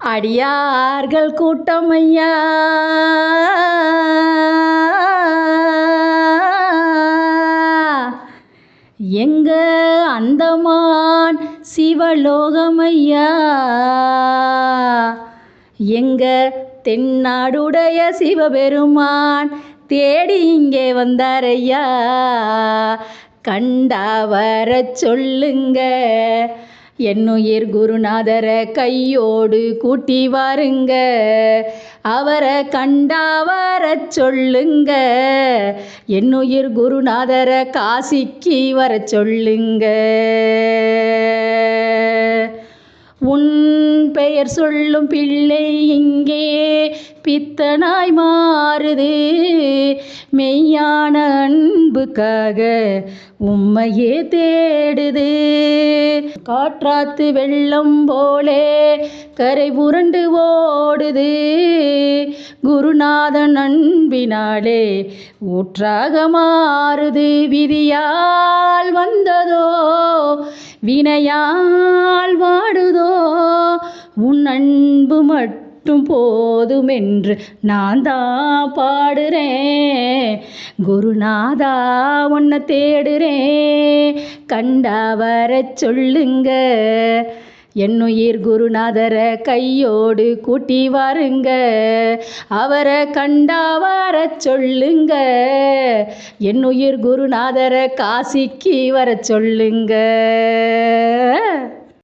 அடியார்கள் கூட்டம் ஐயா எங்க அந்தமான் சிவலோகம் ஐயா எங்க தென்னாடுடைய சிவபெருமான் தேடி இங்கே வந்தாரையா? கண்டா வர சொல்லுங்க. என்னுயிர் குருநாதரை கையோடு கூட்டி வாருங்க. அவரை கண்டா வர சொல்லுங்க. என்னுயிர் குருநாதரை காசிக்கு வர சொல்லுங்க. பெயர் சொல்லும் பிள்ளை இங்கே பித்தனாய் மாறுது. மெய்யான அன்புக்காக உம்மையே தேடுது. காற்றாத்து வெள்ளம் போலே கரை புரண்டு ஓடுது. குருநாதன் அன்பினாலே ஊற்றாக மாறுது. விதியால் வந்ததோ வினையால் வாடு உன் அன்பு மட்டும் போதுமென்று நான் தான் பாடுறேன். குருநாதா உன்னை தேடுறேன். கண்டா வர சொல்லுங்க. என்னுயிர் குருநாதரை கையோடு கூட்டி வாருங்க. அவரை கண்டா வர சொல்லுங்க. என்னுயிர் குருநாதரை காசிக்கு வர சொல்லுங்க.